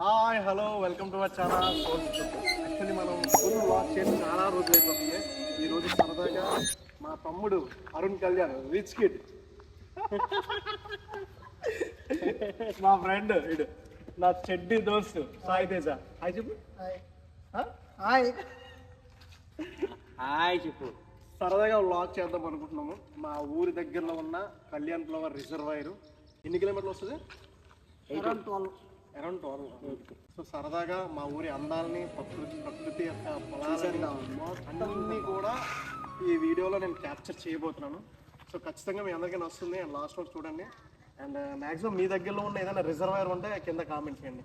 Hi hello welcome to our channel actually మనం full watch చేసి చాలా రోజులు అయిపోతుంది ఈ రోజు సరదాగా మా తమ్ముడు అరుణ్ కళ్యాణ్ రిచ్ కిడ్ మా ఫ్రెండ్ ఇడు నా చెడ్డి దోస్తు సాయి తేజ. హాయ్ చెప్పు. హాయ్ హాయ్ చెప్పు. సరదాగా వ్లాగ్ చేద్దాం అనుకుంటున్నాము. మా ఊరి దగ్గరలో ఉన్న కళ్యాణ్ ఫ్లవర్ రిజర్వాయర్. ఎన్ని కిలోమీటర్లు వస్తుంది? ట్వెల్వ్ అరౌండ్ ట్వెల్వ్ సో సరదాగా మా ఊరి అందాలని ప్రకృతి ప్రకృతి యొక్క పొలాలని అన్నీ కూడా ఈ వీడియోలో నేను క్యాప్చర్ చేయబోతున్నాను. సో ఖచ్చితంగా మీ అందరికీ వస్తుంది అండ్ లాస్ట్ వరకు చూడండి. అండ్ మ్యాక్సిమం మీ దగ్గరలో ఉన్న ఏదైనా రిజర్వాయర్ ఉంటే కింద కామెంట్ చేయండి.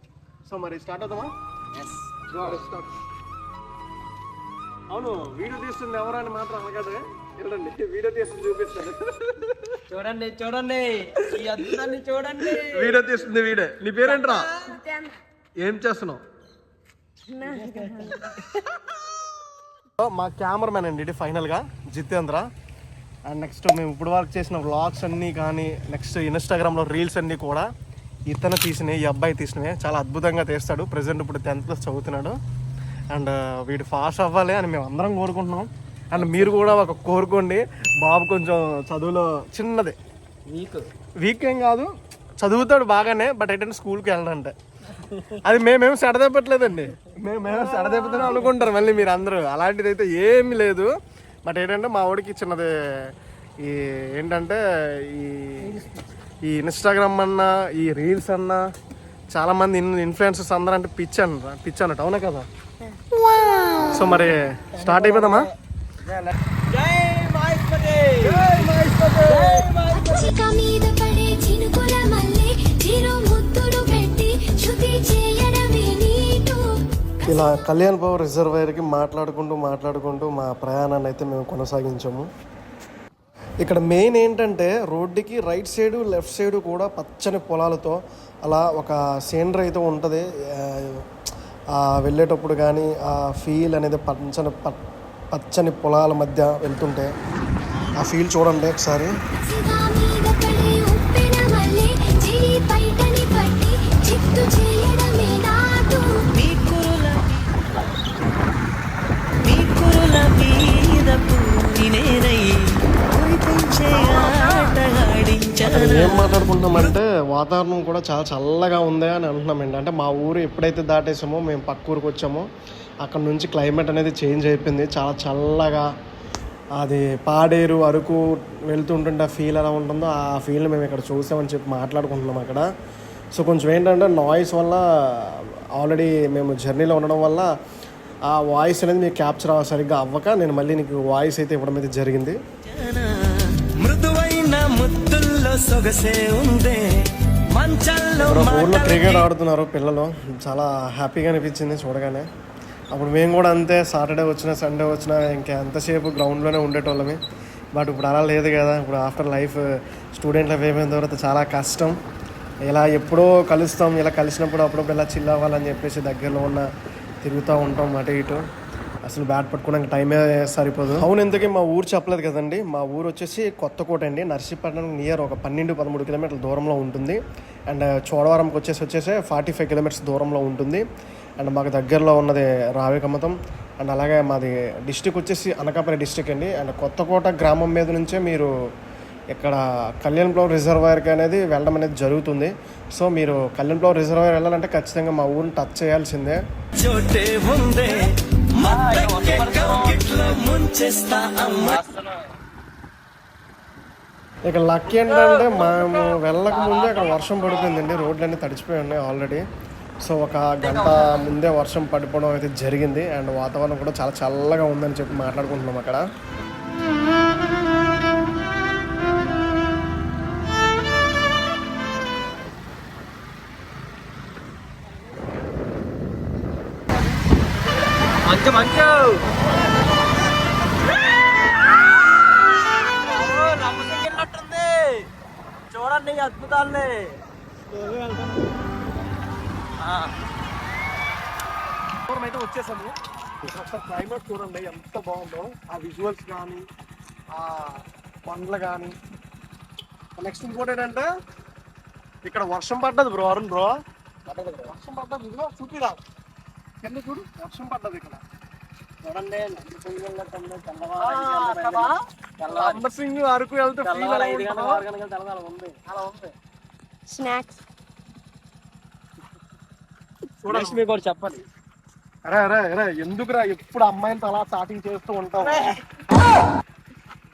సో మరి స్టార్ట్ అవుతామా స్టార్ట్ అవును వీడియో తీస్తుంది ఎవరని మాత్రం అనగదు వెళ్ళండి వీడియో తీస్తుంది చూపిస్తాను. చూడండి చూడండి. ఈ అద్భుతాన్ని చూడండి. వీడియో తీస్తుంది వీడే. నీ పేరేంట్రా? ఏం చేస్తున్నావు? మా కెమెరామెన్ అండి ఇది ఫైనల్గా జితేంద్ర. అండ్ నెక్స్ట్ మేము ఇప్పుడు వరకు చేసిన వ్లాగ్స్ అన్నీ కానీ నెక్స్ట్ ఇన్స్టాగ్రామ్లో రీల్స్ అన్నీ కూడా ఇతను తీసినవి ఈ అబ్బాయి తీసినవి. చాలా అద్భుతంగా తీస్తాడు. ప్రజెంట్ ఇప్పుడు టెన్త్ క్లాస్ చదువుతున్నాడు. అండ్ వీడు ఫాస్ట్ అవ్వాలి అని మేము అందరం కోరుకుంటున్నాం. అండ్ మీరు కూడా ఒక కోరుకోండి. బాబు కొంచెం చదువులో చిన్నది. మీకు వీక్ ఏం కాదు. చదువుతాడు బాగానే బట్ ఏంటంటే స్కూల్కి వెళ్ళడంటే. అది మేమేం సెడదెప్పట్లేదండి మేము మేము సెడదెప్పుతూనే అనుకుంటారు మళ్ళీ మీరు అందరూ. అలాంటిది అయితే ఏమీ లేదు. బట్ ఏంటంటే మా వాడికి చిన్నది. ఈ ఏంటంటే ఈ ఈ ఇన్స్టాగ్రామ్ అన్నా ఈ రీల్స్ అన్నా చాలా మంది ఇన్ ఇన్ఫ్లుయెన్సర్స్ అందరూ అంటే పిచ్ అన్న పిచ్ అన్నట్టు అవునా కదా? సో మరి స్టార్ట్ అయిపోదామా? ఇలా కళ్యాణ్ పవర్ రిజర్వాయర్కి మాట్లాడుకుంటూ మాట్లాడుకుంటూ మా ప్రయాణాన్ని అయితే మేము కొనసాగించాము. ఇక్కడ మెయిన్ ఏంటంటే రోడ్డుకి రైట్ సైడు లెఫ్ట్ సైడు కూడా పచ్చని పొలాలతో అలా ఒక సీనరీ అయితే ఉంటుంది. వెళ్ళేటప్పుడు కానీ ఆ ఫీల్ అనేది పచ్చని పచ్చని పొలాల మధ్య వెళ్తుంటే ఆ ఫీల్ చూడండి ఒకసారి. వాతావరణం కూడా చాలా చల్లగా ఉంది అని అంటున్నామండి అంటే మా ఊరు ఎప్పుడైతే దాటేసామో మేము పక్క ఊరికి వచ్చామో అక్కడ నుంచి క్లైమేట్ అనేది చేంజ్ అయిపోయింది. చాలా చల్లగా అది పాడేరు అరకు వెళ్తుంటుంటే ఆ ఫీల్ ఎలా ఉంటుందో ఆ ఫీల్ మేము ఇక్కడ చూసామని చెప్పి మాట్లాడుకుంటున్నాం అక్కడ. సో కొంచెం ఏంటంటే నాయిస్ వల్ల ఆల్రెడీ మేము జర్నీలో ఉండడం వల్ల ఆ వాయిస్ అనేది మీకు క్యాప్చర్ సరిగ్గా అవ్వక నేను మళ్ళీ నీకు వాయిస్ అయితే ఇవ్వడం అయితే జరిగింది. మృదువైన ముద్దుల్లో సొగసే ఉందే. ఊర్లో క్రికెట్ ఆడుతున్నారు పిల్లలు. చాలా హ్యాపీగా అనిపించింది చూడగానే. అప్పుడు మేము కూడా అంతే సాటర్డే వచ్చినా సండే వచ్చినా ఇంకా ఎంతసేపు గ్రౌండ్లోనే ఉండేటోళ్ళమే. బట్ ఇప్పుడు అలా లేదు కదా. ఇప్పుడు ఆఫ్టర్ లైఫ్ స్టూడెంట్ లైఫ్ అయిపోయిన తర్వాత చాలా కష్టం. ఇలా ఎప్పుడో కలుస్తాం ఇలా కలిసినప్పుడు అప్పుడప్పుడు ఇలా చిల్ అవ్వాలని చెప్పేసి దగ్గరలో ఉన్న తిరుగుతూ ఉంటాం అటు ఇటు. అసలు బ్యాట్ పట్టుకోవడానికి టైమే సరిపోదు. అవును ఇంతకీ మా ఊరు చెప్పలేదు కదండి. మా ఊరు వచ్చేసి కొత్తకోట అండి. నర్సీపట్నం నియర్ ఒక పన్నెండు పదమూడు కిలోమీటర్ల దూరంలో ఉంటుంది. అండ్ చోడవరంకి వచ్చేసి వచ్చేసి ఫార్టీ ఫైవ్ కిలోమీటర్స్ దూరంలో ఉంటుంది. అండ్ మాకు దగ్గరలో ఉన్నది రావికమ్మతం అండ్ అలాగే మాది డిస్టిక్ వచ్చేసి అనకాపల్లి డిస్టిక్ అండి. అండ్ కొత్తకోట గ్రామం మీద నుంచే మీరు ఇక్కడ కళ్యాణ్ ఫ్లవర్ రిజర్వాయర్కి అనేది వెళ్ళడం అనేది జరుగుతుంది. సో మీరు కళ్యాణ్ ఫ్లవర్ రిజర్వాయర్ వెళ్ళాలంటే ఖచ్చితంగా మా ఊరిని టచ్ చేయాల్సిందే. చోటే ఉందే మత్తెక్కే అమ్మ. ఇక లక్ ఏంటంటే మేము వెళ్ళక ముందే అక్కడ వర్షం పడిపోయిందండి. రోడ్లన్నీ తడిచిపోయి ఉన్నాయి ఆల్రెడీ. సో ఒక గంట ముందే వర్షం పడిపోవడం అయితే జరిగింది. అండ్ వాతావరణం కూడా చాలా చల్లగా ఉందని చెప్పి మాట్లాడుకుంటున్నాం అక్కడ. మంచు మంచు. చూడండి ఈ అద్భుతాల్ని అయితే వచ్చేసాము. ఒకసారి క్లైమేట్ చూడండి ఎంత బాగుందో. ఆ విజువల్స్ కానీ ఆ పండ్లు కానీ నెక్స్ట్ ఇంకోటి ఏంటంటే ఇక్కడ వర్షం పడ్డది బ్రో అరుణ్ బ్రో. వర్షం పడ్డది ఇదిగో చూపిరా కింద చూడు వర్షం పడ్డది ఇక్కడ. చూడండి సింగ్ అరకు వెళ్తే ఎలా ఉంటుందో ఉంది. అలా ఉంది. స్నాక్స్. చూడండి. మీకు ఒకటి చెప్పాలి. అరే అరే అరే ఎందుకురా ఎప్పుడు అమ్మాయిలతో అలా చాటింగ్ చేస్తూ ఉంటావు?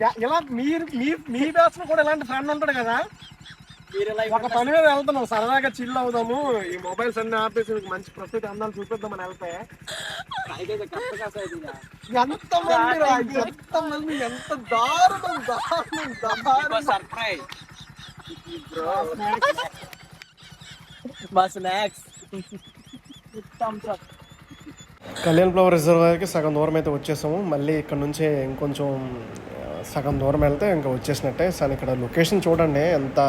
యా- ఇలా మీరు మీ మీ బ్యాచ్లో కూడా ఇలాంటి ఫ్రెండ్ ఉంటాడు కదా? మీరు ఇలా ఒక పని మీద వెళ్తున్నాం సరదాగా చిల్ అవుదాము. ఈ మొబైల్స్ అన్ని ఆపేసి మంచి ప్రకృతి అందాలు చూపిద్దామని వెళ్తే. ఎంత మంది రా, ఎంత మంది? ఎంత దారుణం దారుణం దారుణం. సర్ప్రైజ్ మా స్నాక్స్ కళ్యాణ్ ఫ్లవర్ రిజర్వాయర్కి సగం దూరం అయితే వచ్చేసాము. మళ్ళీ ఇక్కడ నుంచి ఇంకొంచెం సగం దూరం వెళ్తే ఇంకా వచ్చేసినట్టే. అసలు ఇక్కడ లొకేషన్ చూడండి. ఎంత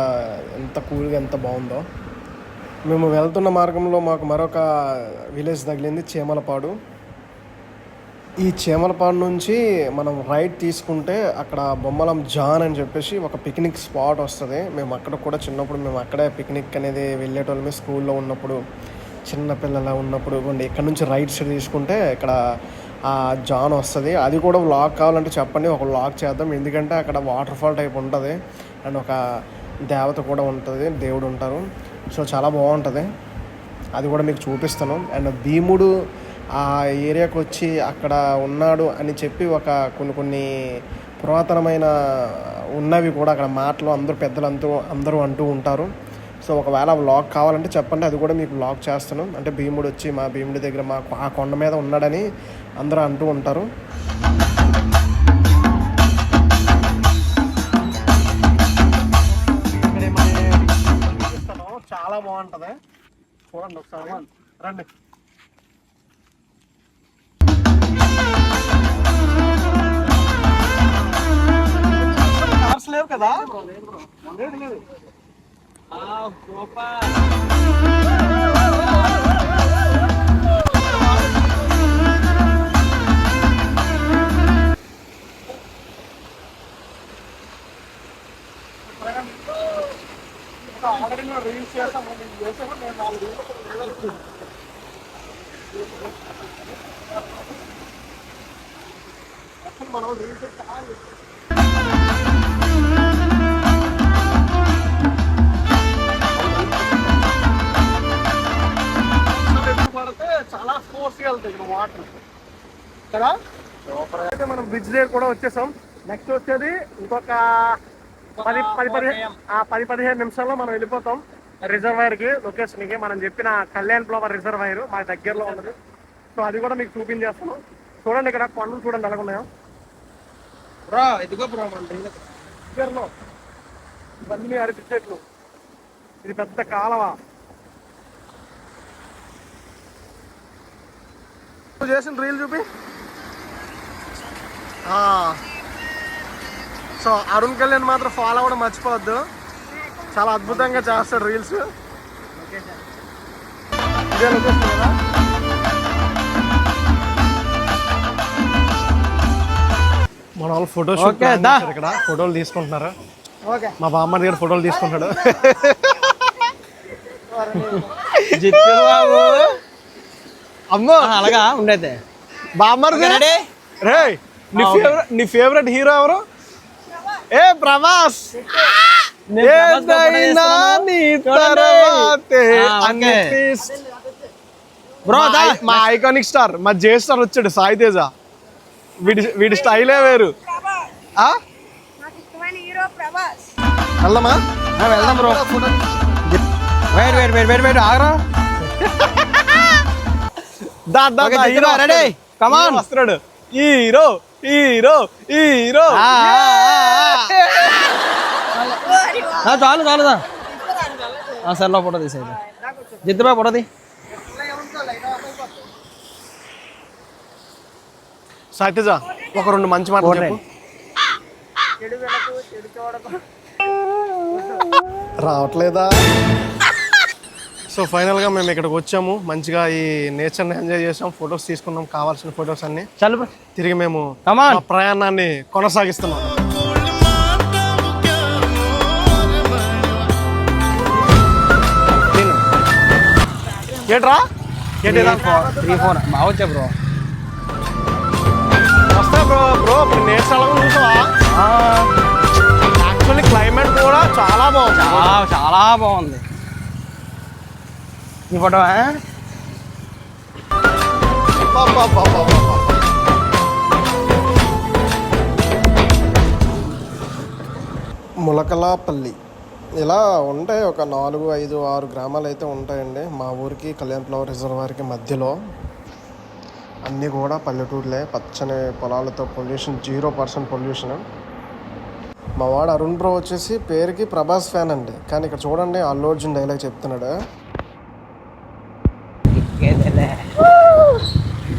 ఎంత కూల్గా ఎంత బాగుందో. మేము వెళ్తున్న మార్గంలో మాకు మరొక విలేజ్ తగిలింది చీమలపాడు. ఈ చీమలపాడు నుంచి మనం రైట్ తీసుకుంటే అక్కడ బొమ్మలం జాన్ అని చెప్పేసి ఒక పిక్నిక్ స్పాట్ వస్తుంది. మేము అక్కడ కూడా చిన్నప్పుడు మేము అక్కడే పిక్నిక్ అనేది వెళ్ళేటోళ్ళమే స్కూల్లో ఉన్నప్పుడు చిన్నపిల్లల ఉన్నప్పుడు ఇవ్వండి ఇక్కడ నుంచి రైట్ సైడ్ తీసుకుంటే ఇక్కడ ఆ జాన్ వస్తుంది. అది కూడా లాక్ కావాలంటే చెప్పండి ఒక లాక్ చేద్దాం. ఎందుకంటే అక్కడ వాటర్ ఫాల్ టైప్ ఉంటుంది అండ్ ఒక దేవత కూడా ఉంటుంది దేవుడు ఉంటారు. సో చాలా బాగుంటుంది. అది కూడా మీకు చూపిస్తాను. అండ్ భీముడు ఆ ఏరియాకు వచ్చి అక్కడ ఉన్నాడు అని చెప్పి ఒక కొన్ని కొన్ని పురాతనమైన ఉన్నవి కూడా అక్కడ మాటలు అందరూ పెద్దలందరూ అందరూ అంటూ ఉంటారు. సో ఒకవేళ వ్లాగ్ కావాలంటే చెప్పండి అది కూడా మీకు వ్లాగ్ చేస్తాను. అంటే భీముడు వచ్చి మా భీముడి దగ్గర మా ఆ కొండ మీద ఉన్నాడని అందరూ అంటూ ఉంటారు. చాలా బాగుంటుంది. చూడండి ఒకసారి. రండి. లేవు కదా? లేదు లేదు. సూపర్ కూడా వచ్చేసాం. నెక్స్ట్ వచ్చేది ఇంకొక పది పది పదిహేను ఆ పది పదిహేను నిమిషాల్లో మనం వెళ్ళిపోతాం. రిజర్వాయర్కి లొకేషన్కి మనం చెప్పిన కళ్యాణ్ ఫ్లవర్ రిజర్వాయర్ మా దగ్గరలో ఉన్నది. సో అది కూడా మీకు చూపించేస్తాను. చూడండి ఇక్కడ కొండలు చూడండి ఎలా ఉన్నాయో. బ్రో ఇదిగో బ్రో మన దగ్గరలో. ఇవన్నీ అరటి చెట్లు. ఇది పెద్ద కాలవ. చేసిన రీల్ చూపి. సో అరుణ్ కళ్యాణ్ మాత్రం ఫాలో అవ్వడం మర్చిపోవద్దు. చాలా అద్భుతంగా చేస్తాడు రీల్స్ ఇదే లొకేషన్ కదా? మన వాళ్ళు ఫోటో Okay, దా. ఇక్కడ. ఫోటోలు తీసుకుంటున్నారు. ఓకే మా బామ్మ దగ్గర ఫోటోలు తీసుకుంటాడు అమ్మో! అలాగా ఉండైతే బామ్మర్ రెడీ? రే నీ ఫేవరెట్ నీ ఫేవరెట్ హీరో ఎవరు? ఏ ప్రభాస్. ఏదైనా నీ తర్వాతే అనిపిస్- బ్రో మా ఐకానిక్ స్టార్ మా జే స్టార్ వచ్చాడు సాయి తేజ. వీడి వీడి స్టైలే వేరు. ఆ? నాకు ఇష్టమైన హీరో ప్రభాస్ వెళ్దామా వెళ్దాం bro wait wait wait wait wait ఆగరా. దా దా హీరో on. హీరో వస్తున్నాడు. Hero hero hero. చాలు చాలు సర్లో ఫోటో తీసేది జిత్తు బాబు ఫోటో తీ. సాయి తేజ ఒక రెండు మంచి మాటలు రావట్లేదా? సో ఫైనల్గా మేము ఇక్కడికి వచ్చాము. మంచిగా ఈ నేచర్ని ఎంజాయ్ చేసాం. ఫొటోస్ తీసుకున్నాం. కావాల్సిన ఫొటోస్ అన్ని చాలు తిరిగి మేము. మా ప్రయాణాన్ని కొనసాగిస్తున్నాం. తిను. ఏంట్రా? ఏంటి త్రీ ఫోర్ త్రీ ఫోర్. బాగా వచ్చా బ్రో. వస్తా బ్రో బ్రో ఇప్పుడు నేర్చాల చూసావా? యాక్చువల్లీ క్లైమేట్ కూడా చాలా బాగుంది. చాలా బాగుంది. ఈ ఫోటో ములకలాపల్లి. ఇలా ఉంటాయి ఒక నాలుగు ఐదు ఆరు గ్రామాలు అయితే ఉంటాయండి. మా ఊరికి కళ్యాణ్ ఫ్లవర్ రిజర్వాయర్కి మధ్యలో. అన్నీ కూడా పల్లెటూరులే. పచ్చని పొలాలతో పొల్యూషన్ జీరో పర్సెంట్ పొల్యూషన్. మా వాడు అరుణ్ బ్రో వచ్చేసి పేరుకి ప్రభాస్ ఫ్యాన్ అండి. కానీ ఇక్కడ చూడండి అల్లు అర్జున్ డైలాగ్ చెప్తున్నాడు.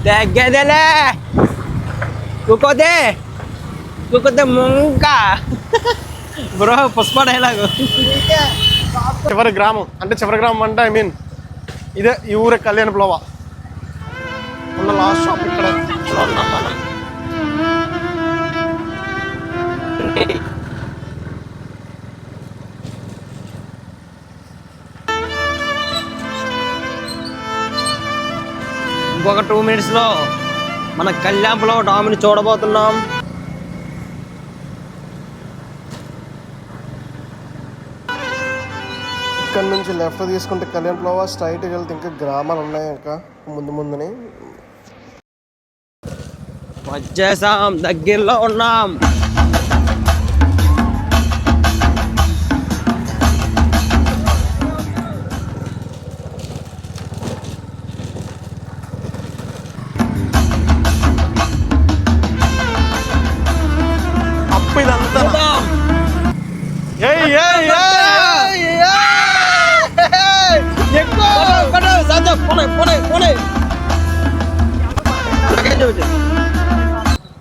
తగ్గేదేలే కుకోదే కుకోతే ముంక బ్రో పుష్ప డైలాగు చివరి గ్రామం. అంటే చివరి గ్రామం అంటే ఐ మీన్ ఇదే ఈ ఊరే కళ్యాణ ప్లోవా. ఉన్న లాస్ట్ షాప్ ఇక్కడ. ఇంకొక టూ మినిట్స్లో మన కళ్యాణ్లో డామిని చూడబోతున్నాం. ఇక్కడ నుంచి లెఫ్ట్ తీసుకుంటే కళ్యాణ్ ప్లోవా స్ట్రైట్కి వెళ్తే ఇంకా గ్రామాలు ఉన్నాయి ఇంకా ముందు ముందుని. వచ్చేసాం దగ్గరలో ఉన్నాం.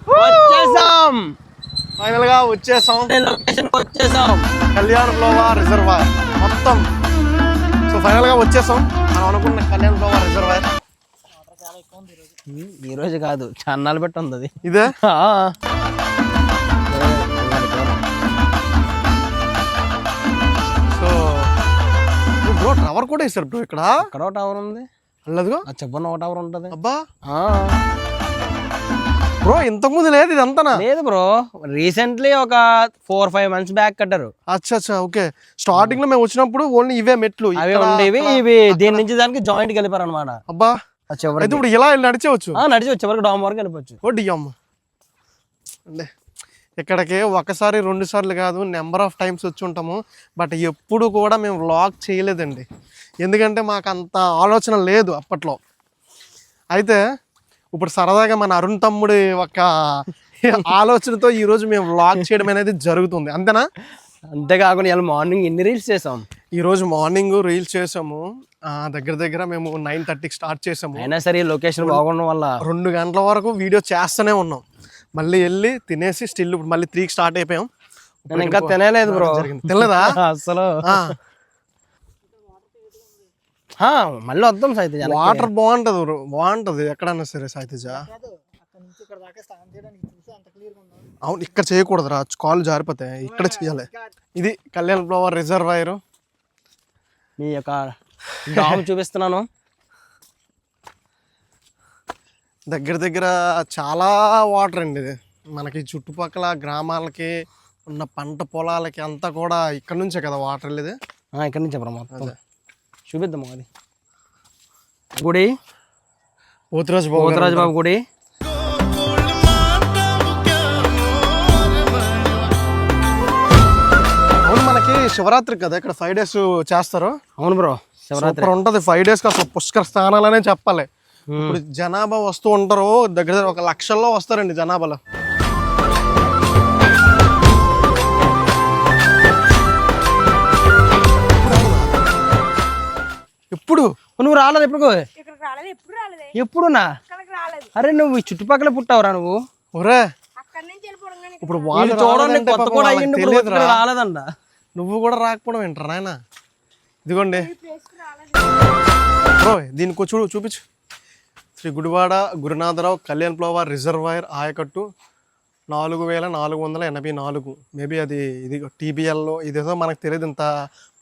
వచ్చేసాం ఫైనల్గా వచ్చేసాం. లొకేషన్ వచ్చేసాం. కళ్యాణ్ ఫ్లోవా రిజర్వాయర్ మొత్తం. సో ఫైనల్గా వచ్చేసాం. మనం అనుకున్న కళ్యాణ్ ఫ్లోవా రిజర్వాయర్. ఈ రోజు కాదు చన్నాలు పెట్టి ఉంది అది. ఇదే? ఆ. సో బ్రో టవర్ కూడా వేసారు బ్రో ఇక్కడ. ఎక్కడ ఒక టవర్ ఉంది. అల్లదుగో. ఆ చెప్పన్న ఒక టవర్ ఉంటుంది? అబ్బా. బ్రో ఇంతకు ముందు లేదు ఇది అంతనా లేదు బ్రో రీసెంట్లీ ఒక ఫోర్ ఫైవ్ మంత్స్ బ్యాక్ కట్టారు. అచ్చా అచ్చా ఓకే. స్టార్టింగ్లో మేము వచ్చినప్పుడు ఓన్లీ ఇవే మెట్లు అవి ఉండేవి. ఇవి దీని నుంచి దానికి జాయింట్ కలిపారు అనమాట అబ్బా. అయితే ఇప్పుడు ఇలా నడిచేవచ్చు? నడిచి వచ్చే వరకు డామ్ వరకు వెళ్ళిపోవచ్చు. ఓ డియమ్మ అంటే ఇక్కడికి ఒకసారి రెండు సార్లు కాదు నెంబర్ ఆఫ్ టైమ్స్ వచ్చి ఉంటాము. బట్ ఎప్పుడు కూడా మేము వ్లాగ్ చేయలేదండి. ఎందుకంటే మాకు అంత ఆలోచన లేదు అప్పట్లో. అయితే ఇప్పుడు సరదాగా మన అరుణ్ తమ్ముడి ఒక ఆలోచనతో ఈరోజు మేము వ్లాగ్ చేయడం అనేది జరుగుతుంది. అంతేనా? అంతేకాకుండా ఇలా మార్నింగ్ ఎన్ని రీల్స్ చేసాం? ఈరోజు మార్నింగ్ రీల్స్ చేసాము. ఆ, దగ్గర దగ్గర మేము నైన్ థర్టీకి స్టార్ట్ చేసాము. అయినా సరే లొకేషన్ బాగుండడం వల్ల. రెండు గంటల వరకు వీడియో చేస్తూనే ఉన్నాం. మళ్ళీ వెళ్ళి తినేసి స్టిల్ ఇప్పుడు మళ్ళీ త్రీకి స్టార్ట్ అయిపోయాం. ఇంకా తినలేదు బ్రో. తినలేదా? అసలు. మళ్ళీ వద్దాం సైతే జనం. వాటర్ బాగుంటది బాగుంటది ఎక్కడన్నా సరే సాయితేజ అవును ఇక్కడ చేయకూడదురా. కాళ్ళు జారిపోతాయి ఇక్కడ చేయాలి. ఇది కళ్యాణ్ ఫ్లవర్ రిజర్వాయర్. మీ యొక్క డామ్ చూపిస్తున్నాను. దగ్గర దగ్గర చాలా వాటర్ అండి ఇది. మనకి చుట్టుపక్కల గ్రామాలకి ఉన్న పంట పొలాలకి అంతా కూడా ఇక్కడ నుంచే కదా వాటర్ వెళ్ళేది ఇక్కడి నుంచి మొత్తం. చూపిద్దాం అది గుడి. పోతురాజు బాబు పోతరాజు బాబు గుడి. అవును మనకి శివరాత్రి కదా ఇక్కడ ఫైవ్ డేస్ చేస్తారు. అవును బ్రో శివరాత్రి. ఉంటది ఫైవ్ డేస్ అసలు పుష్కర స్థానాలనే చెప్పాలి. ఇప్పుడు జనాభా వస్తూ ఉంటారు దగ్గర దగ్గర ఒక లక్షల్లో వస్తారండి జనాభాలో. ఎప్పుడు? నువ్వు రాలేదు ఎప్పుడు ఎప్పుడునా? అరే నువ్వు ఈ చుట్టుపక్కల పుట్టావురా నువ్వు? ఒరే. ఇప్పుడు వాళ్ళు చూడండి కొత్త కూడా అయ్యింది ఇప్పుడు రాలేదంట. నువ్వు కూడా రాకపోవడం ఏంట్రా నాయన? ఇదిగోండి. బ్రో దీనికి చూడు చూపించు. శ్రీ గుడివాడ గురునాథరావు కళ్యాణ్ ఫ్లవర్ రిజర్వాయర్ ఆయకట్టు నాలుగు వేల నాలుగు వందల ఎనభై నాలుగు. మేబీ అది ఇది టీబీఎల్లో ఇదేదో మనకు తెలియదు ఇంత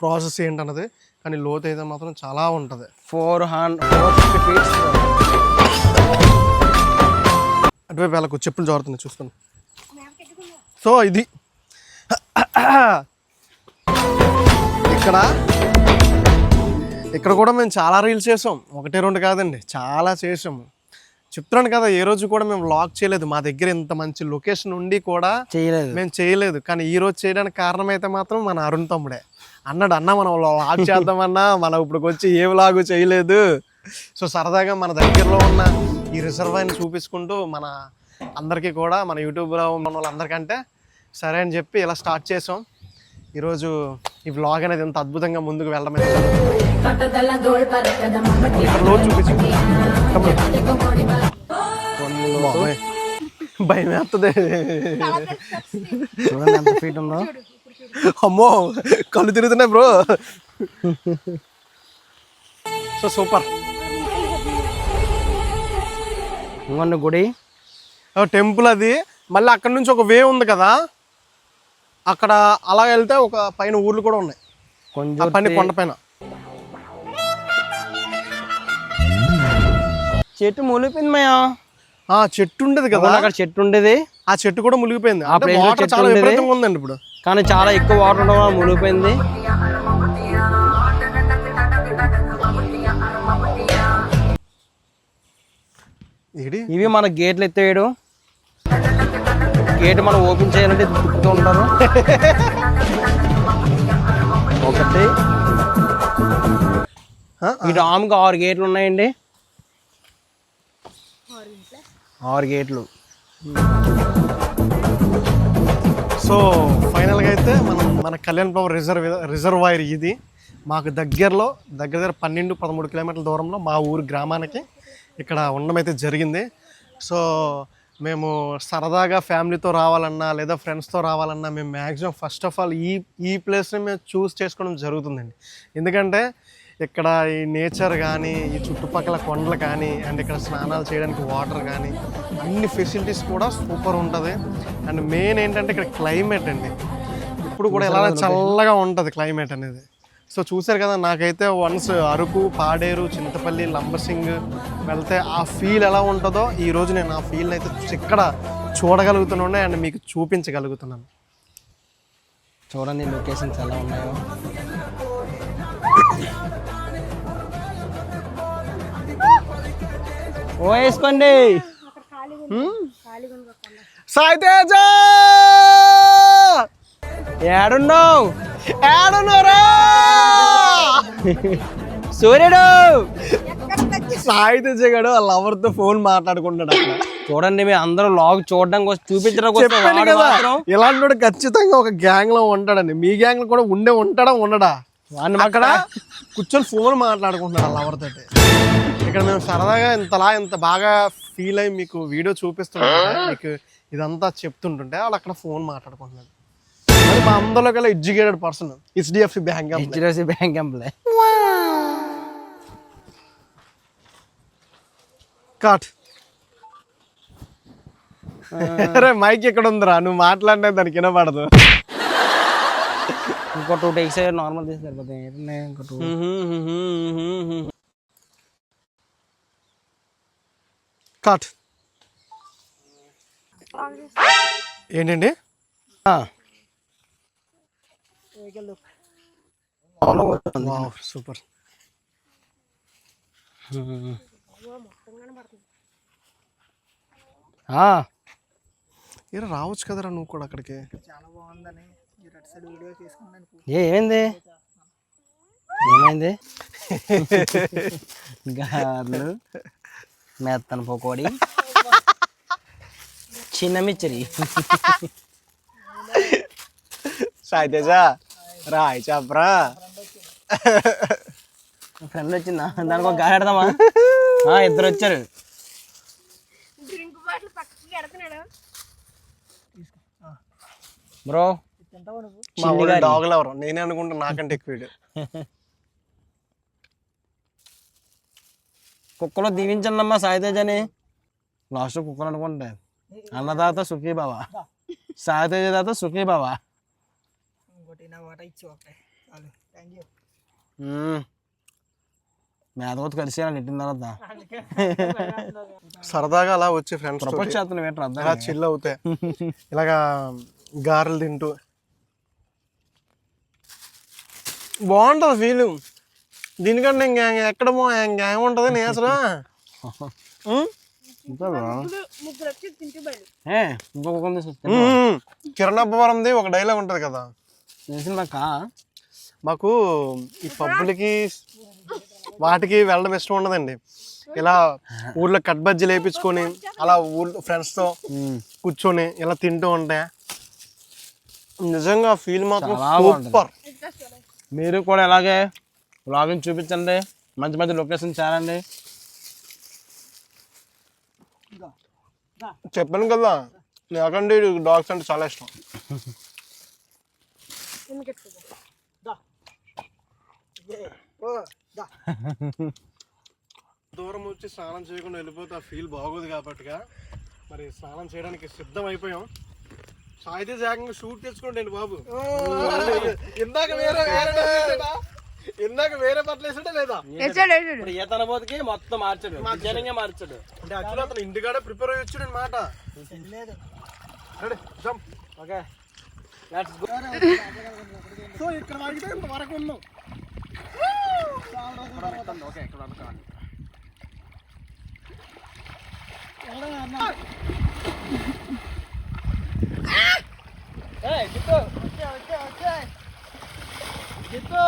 ప్రాసెస్ ఏంటన్నది. కానీ లోతు అయితే మాత్రం చాలా ఉంటుంది. Four hundred four fifty feets. అటువైపు వెళ్ళకు చెప్పులు జారుతున్నాయి చూసుకోండి సో ఇది ఇక్కడ ఇక్కడ కూడా మేము చాలా రీల్స్ చేసాం. ఒకటి రెండు కాదండి చాలా చేసాము చెప్తున్నాను కదా ఏ రోజు కూడా మేము లాక్ చేయలేదు. మా దగ్గర ఇంత మంచి లొకేషన్ ఉండి కూడా చేయలేదు. మేము చేయలేదు. కానీ ఈ రోజు చేయడానికి కారణం అయితే మాత్రం మన అరుణ్ తమ్ముడే. అన్నాడు అన్న మనం లాగ్ చేద్దామన్నా మనం ఇప్పుడు వచ్చి ఏ లాగు చేయలేదు. సో సరదాగా మన దగ్గరలో ఉన్న ఈ రిజర్వాయర్ని చూపించుకుంటూ మన అందరికీ కూడా మన యూట్యూబ్లో ఉన్న వాళ్ళందరికంటే సరే అని చెప్పి ఇలా స్టార్ట్ చేసాం. ఈరోజు ఈ వ్లాగ్ అనేది ఎంత అద్భుతంగా ముందుకు వెళ్ళడం లోతు చూపించు. బాబోయ్. భయం వేస్తుంది అమ్మో కళ్ళు తిరుగుతున్నాయి బ్రో. So super. ఇంకొండి గుడి. టెంపుల్ అది. మళ్ళీ అక్కడ నుంచి ఒక వే ఉంది కదా. అక్కడ అలా వెళ్తే ఒక పైన ఊర్లు కూడా ఉన్నాయి. కొంచెం పైన కొండ పైన. చెట్టు ములిపోయింది మయా ఆ చెట్టు ఉండేది కదా. అక్కడ చెట్టు ఉండేది. ఆ చెట్టు కూడా మునిగిపోయింది. వాటర్ చాలా? విపరీతంగా ఉందండి ఇప్పుడు. కానీ చాలా ఎక్కువ వాటర్ ఉండడం వల్ల మునిగిపోయింది. ఇవి మన గేట్లు ఎత్తేయడం. గేట్ మనం ఓపెన్ చేయాలంటే తిప్పుతూ ఉంటారు. ఒకటి. ఆ, ఈ డామ్కి ఆరు గేట్లు ఉన్నాయండి. ఆరు గేట్లు. సో ఫైనల్గా అయితే మనం మన కళ్యాణ్ పవర్ రిజర్వ్ రిజర్వాయర్ ఇది. మాకు దగ్గరలో దగ్గర దగ్గర పన్నెండు పదమూడు కిలోమీటర్ల దూరంలో మా ఊరు గ్రామానికి ఇక్కడ ఉండడం అయితే జరిగింది. సో మేము సరదాగా ఫ్యామిలీతో రావాలన్నా లేదా ఫ్రెండ్స్తో రావాలన్నా మేము మ్యాక్సిమం ఫస్ట్ ఆఫ్ ఆల్ ఈ ఈ ప్లేస్ని మేము చూస్ చేసుకోవడం జరుగుతుందండి. ఎందుకంటే ఇక్కడ ఈ నేచర్ కానీ ఈ చుట్టుపక్కల కొండలు కానీ అండ్ ఇక్కడ స్నానాలు చేయడానికి వాటర్ కానీ అన్ని ఫెసిలిటీస్ కూడా సూపర్ ఉంటుంది. అండ్ మెయిన్ ఏంటంటే ఇక్కడ క్లైమేట్ అండి. ఇప్పుడు కూడా ఎలా చల్లగా ఉంటుంది క్లైమేట్ అనేది. సో చూసారు కదా నాకైతే వన్స్ అరకు పాడేరు చింతపల్లి లంబసింగ్ వెళ్తే ఆ ఫీల్ ఎలా ఉంటుందో ఈ రోజు నేను ఆ ఫీల్ని అయితే ఇక్కడ చూడగలుగుతున్నాను అండ్ మీకు చూపించగలుగుతున్నాను. చూడండి లొకేషన్స్ ఎలా ఉన్నాయో. ఓ వేసుకోండి. సాయితేజ! ఏడున్నావు? ఏడున్నారా? సూర్యుడు! సాయితేజ గడు వాళ్ళ ఎవరితో ఫోన్ మాట్లాడుకుంటాడు చూడండి మీ అందరూ లాగ్ చూడడం కోసం చూపించడం కోసం చెప్పాను వాడు కదా మాత్రం ఇలాంటి వాడు ఖచ్చితంగా ఒక గ్యాంగ్లో ఉంటాడండి మీ గ్యాంగ్లో కూడా ఉండే ఉంటాడా ఉండడా? అక్కడ కూర్చొని ఫోన్ మాట్లాడుకుంటున్నాడు వాళ్ళ ఎవరితోటి ఇక్కడ మేము సరదాగా ఇంతలా ఇంత బాగా ఫీల్ అయ్యి మీకు వీడియో చూపిస్తుంటే మీకు ఇదంతా చెప్తుంటుంటే వాళ్ళు అక్కడ ఫోన్ మాట్లాడుకుంటున్నాడు మరి మా అందరిలో కల్లా educated person HDFC bank HDFC bank employee cot అరే మైక్ ఎక్కడ ఉందిరా నువ్వు మాట్లాడినా దానికి వినపడదు. ఇంకో టూ టేక్స్ నార్మల్ తీసి సరిపోతాయి ఇంకో టూ కాట్. ఏంటండి? సూపర్. ఏ రావచ్చు కదరా నువ్వు కూడా అక్కడికి. ఏమైంది? ఏమైంది? గార్లు. మెత్తన పకోడి. చిన్న మిచ్చరి. సాయితేజ రాయ్ చెప్పరా? ఫ్రెండ్ వచ్చిందా? దానికి ఒక ఆ, ఇద్దరు వచ్చారు. డ్రింక్ బాటిల్ పక్కకి ఎడుతున్నాడు. బ్రో మా ఊళ్ళో డాగులు ఎవరు? నేనే అనుకుంటా నాకంటే ఎక్కువ కుక్కలో దీవించండి అమ్మా సాయితేజ్ అని లాస్ట్ కుక్కలు అనుకుంటే అన్నదాత సుఖీ బాబా సాయితేజ దాత సుఖీ బాబా మేధవతి కలిసి నెట్టిన తర్వాత. సరదాగా అలా వచ్చి ఫ్రెండ్స్ ప్రపోజ్ అర్థం చిల్ అవుతాయి ఇలాగా గారెలు తింటూ. బాగుంటుంది ఫీల్ దీనికంటే ఇంకా ఎక్కడ ఇంకా ఏముంటుంది నీ అసలు ఉం? ఇంకా bro. ముగ్గురు ముగ్గురు వచ్చి తింటూ బయలు ఏ ఇంకొక కొంత ఉం. కిరణ్ అబ్బవరంది ఒక డైలాగ్ ఉంటుంది కదా మాకు ఈ పబ్బులకి వాటికి వెళ్ళడం ఇష్టం ఉండదండి ఇలా ఊర్లో కట్ బజ్జీలు వేయించుకొని అలా ఊర్లో ఫ్రెండ్స్తో కూర్చొని ఇలా తింటూ ఉంటే నిజంగా ఫీల్ మాత్రం. సూపర్ మీరు కూడా ఇలాగే వ్లాగింగ్ చూపించండి. మంచి మంచి లొకేషన్ చేరండి చెప్పాను కదా నాకంటే డాగ్స్ అంటే చాలా ఇష్టం. దూరం వచ్చి స్నానం చేయకుండా వెళ్ళిపోతే ఆ ఫీల్ బాగోదు కాబట్టిగా. మరి స్నానం చేయడానికి సిద్ధం అయిపోయాం సాయితే జాగంగా షూట్ తెచ్చుకోండి బాబు. ఇందాక వేరే వేరే? ఇందాక వేరే బట్టలు వేసాడా లేదా? వేసాడు వేసాడు. ఏ తనబోతుకి మొత్తం మార్చాడు. డిజైనింగ్ మార్చాడు. అంటే యాక్చువల్లీ అతను ఇంటికాడే ప్రిపేర్ అయ్యి వచ్చాడు అనమాట jump. Okay. Let's go so ఇక్కడ వాగితే ఇంత వరకు ఉన్నాం. ఓకే ఇక్కడ వరకు. ఏయ్, జిత్తు. జిత్తు.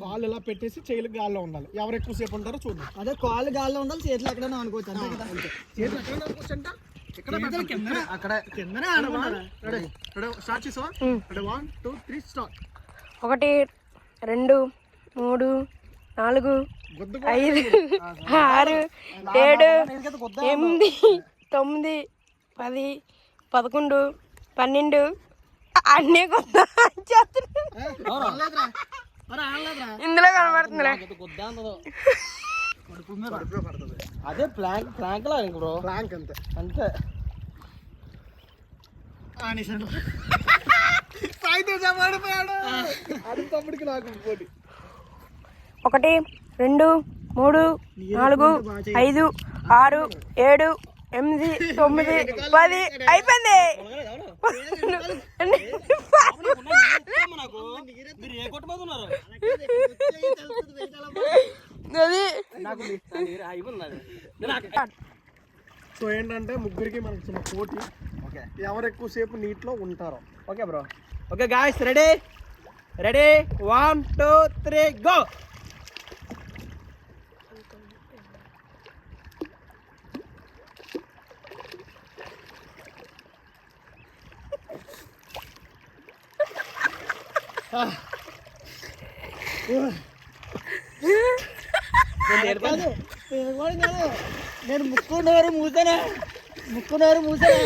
కాళ్ళు ఇలా పెట్టేసి చేయలు గాల్లో ఉండాలి. ఎవరు ఎక్కువ సేపు ఉంటారో చూద్దాం. అదే కాళ్ళు గాల్లో ఉండాలి చేతులు ఎక్కడైనా అనుకోవచ్చు అంతే కదా? చేతులు ఎక్కడ అనుకోవచ్చంట ఇక్కడ కింద అక్కడ. కిందనే రెడీ రెడీ స్టార్ట్ చేసావా? Ready one two three start ఒకటి రెండు మూడు నాలుగు ఐదు ఆరు ఏడు ఎనిమిది తొమ్మిది పది పదకొండు పన్నెండు. అన్నీ కొత్త. ఇందులో కనబడుతుందిలే. అదే ప్లాంక్ ప్లాంక్ లా ఇంక బ్రో. ప్లాంక్ అంతే. అంతే. సాయితేజ పడిపోయాడు. అది తమ్ముడికి నాకు పోటీ. ఒకటి రెండు మూడు నాలుగు ఐదు ఆరు ఏడు ఎనిమిది తొమ్మిది పది. అయిపోయింది. సో ఏంటంటే ముగ్గురికి మనకి చిన్న పోటీ. ఎవరు ఎక్కువసేపు నీటిలో ఉంటారో. Okay bro. Okay guys ready ready one two three go నేను ముక్కున్నవారు మూసానే ముక్కున్నవారు మూసానే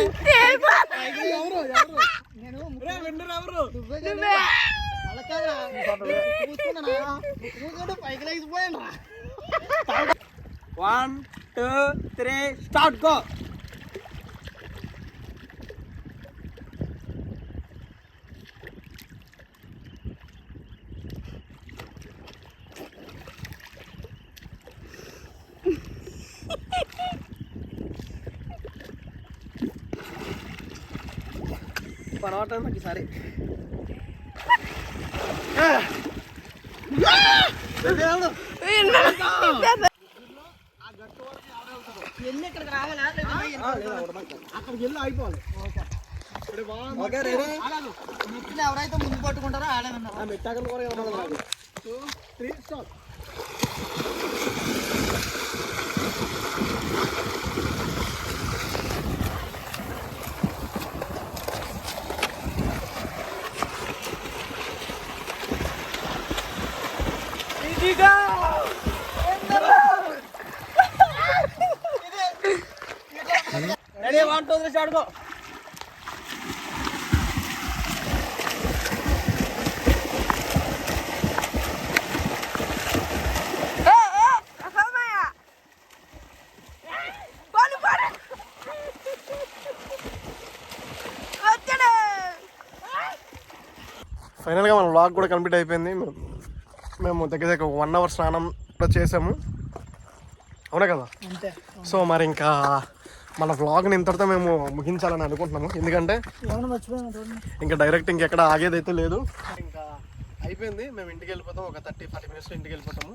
నేను కాదురా. మూసుకున్నానా? మూసుకుంటే పైకి లేచిపోయాను రా. One two three start go పర్వాలేదు నాకు ఎన్ని ఇక్కడికి రావాలా అక్కడికి వెళ్ళి ఎవరైతే ముందు పట్టుకుంటారో ఆడేమన్నారు మెట్టాకలు కూడా ఇవ్వాలి టూ త్రీ స్టాప్ ఆడుకో. ఫైనల్గా మన వ్లాగ్ కూడా కంప్లీట్ అయిపోయింది. మేము దగ్గర దగ్గర ఒక వన్ అవర్ స్నానం కూడా చేసాము. అవునా కదా? సో మరి ఇంకా మన వ్లాగ్ని ఇంతటితో మేము ముగించాలని అనుకుంటున్నాము. ఎందుకంటే ఇంకా డైరెక్ట్ ఇంకెక్కడ ఆగేది అయితే లేదు. ఇంకా అయిపోయింది. మేము ఇంటికి వెళ్ళిపోతాం. ఒక థర్టీ ఫార్టీ మినిట్స్లో ఇంటికి వెళ్ళిపోతాము.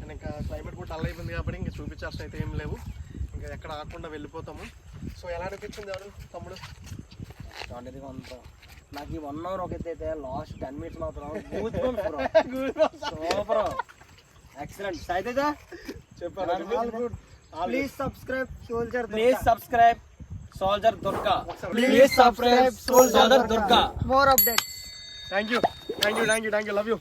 అండ్ ఇంకా క్లైమేట్ కూడా డల్ అయిపోయింది కాబట్టి ఇంకా చూపించాల్సిన అయితే ఏం లేవు. ఇంకా ఎక్కడ ఆగకుండా వెళ్ళిపోతాము. సో ఎలా అనిపించింది ఎవరు? తమ్ముడు? నాకు ఈ వన్ అవర్ ఒక ఎత్తు అయితే లాస్ట్ టెన్ మినిట్స్ మాత్రం సూపర్ ఎక్సలెంట్ చెప్పారు please subscribe soldier please subscribe soldier Durga please subscribe soldier Durga more update thank you thank you thank you thank you love you